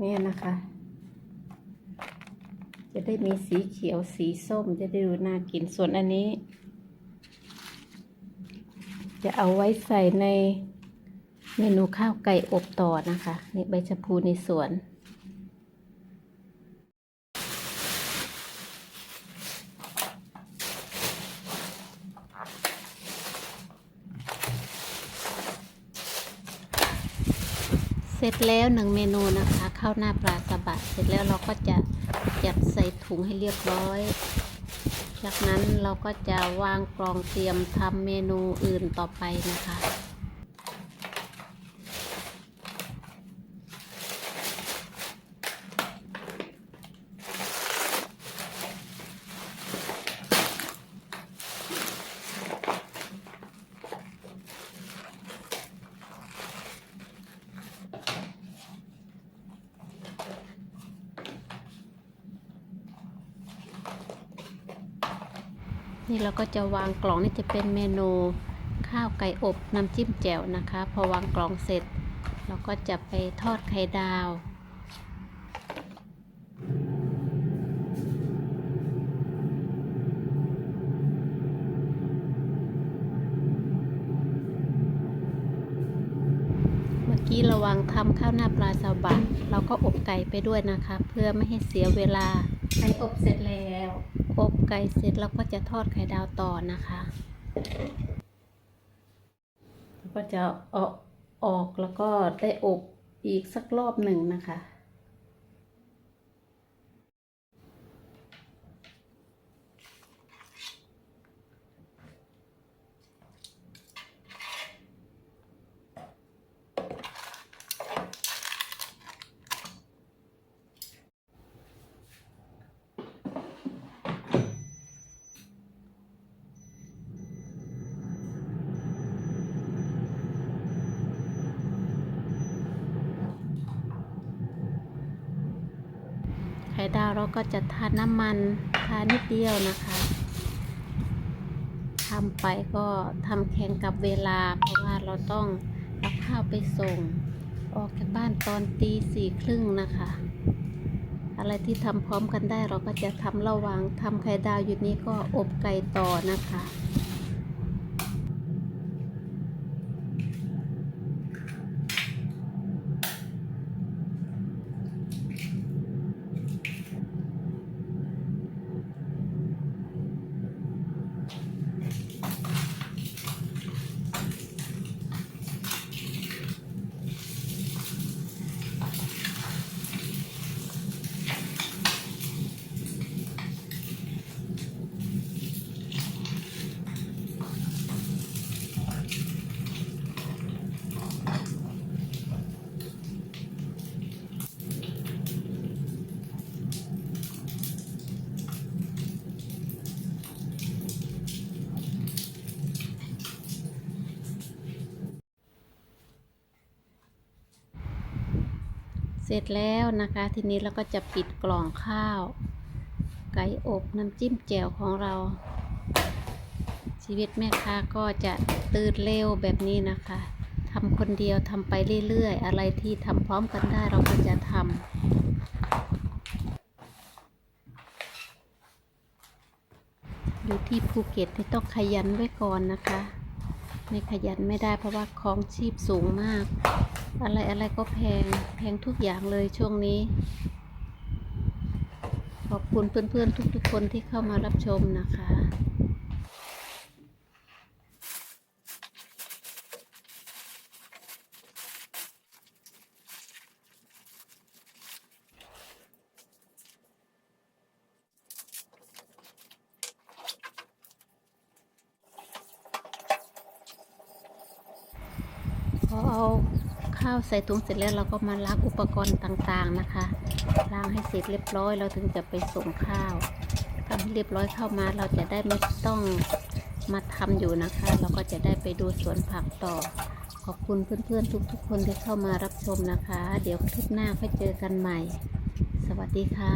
เนี่ยนะคะ จะได้มีสีเขียวสีส้มจะได้ดูน่ากินส่วนอันนี้ จะเอาไว้ใส่ในเมนูข้าวไก่อบต่อนะคะ นี่ใบชะพูในสวน ร็จแล้วหนึ่งเมนูนะคะข้าวหน้าปลาสบะเสร็จแล้วเราก็จะจัดใส่ถุงให้เรียบร้อย จากนั้นเราก็จะวางกรองเตรียมทำเมนูอื่นต่อไปนะคะ นี่เราก็จะวางกล่องนี่จะเป็นเมนูข้าวไก่อบน้ำจิ้มแจ่วนะคะ พอวางกล่องเสร็จ เราก็จะไปทอดไข่ดาวเมื่อกี้ระวังทำข้าวหน้าปลาซาบะเราก็อบไก่ไปด้วยนะคะ เพื่อไม่ให้เสียเวลา ไก่อบเสร็จแล้วอบไก่เสร็จเราก็จะทอดไข่ดาวต่อนะคะแล้วก็จะเอาออกแล้วก็ได้อบอีกสักรอบหนึ่งนะคะ ดาวเราก็จะทาน้ำมันทานิดเดียวนะคะทำไปก็ทำแข่งกับเวลา เพราะว่าเราต้องรับข้าวไปส่ง ออกจากบ้านตอนตีสี่ครึ่งนะคะ อะไรที่ทำพร้อมกันได้เราก็จะทำระหว่างทำไข่ดาวอยู่นี้ก็อบไก่ต่อนะคะ เสร็จแล้วนะคะ ทีนี้เราก็จะปิดกล่องข้าว ไก่อบน้ำจิ้มแจ่วของเรา ชีวิตแม่ค้าก็จะตื่นเร็วแบบนี้นะคะทำคนเดียวทำไปเรื่อยๆ อะไรที่ทำพร้อมกันได้เราก็จะทำอยู่ที่ภูเก็ตที่ต้องขยันไว้ก่อนนะคะ ไม่ขยันไม่ได้เพราะว่าของชีพสูงมาก อะไรอะไรก็แพงแพงทุกอย่างเลยช่วงนี้ ขอบคุณเพื่อนๆทุกๆคนที่เข้ามารับชมนะคะ อเอาข้าวใส่ถุงเสร็จแล้วเราก็มาล้างอุปกรณ์ต่างๆนะคะล้างให้เสร็จเรียบร้อยเราถึงจะไปส่งข้าวทำให้เรียบร้อยเข้ามาเราจะได้ไม่ต้องมาทำอยู่นะคะ เราก็จะได้ไปดูสวนผักต่อ ขอบคุณเพื่อนๆ ทุกๆ คนที่เข้ามารับชมนะคะ เดี๋ยวคลิปหน้าค่อยเจอกันใหม่ สวัสดีค่ะ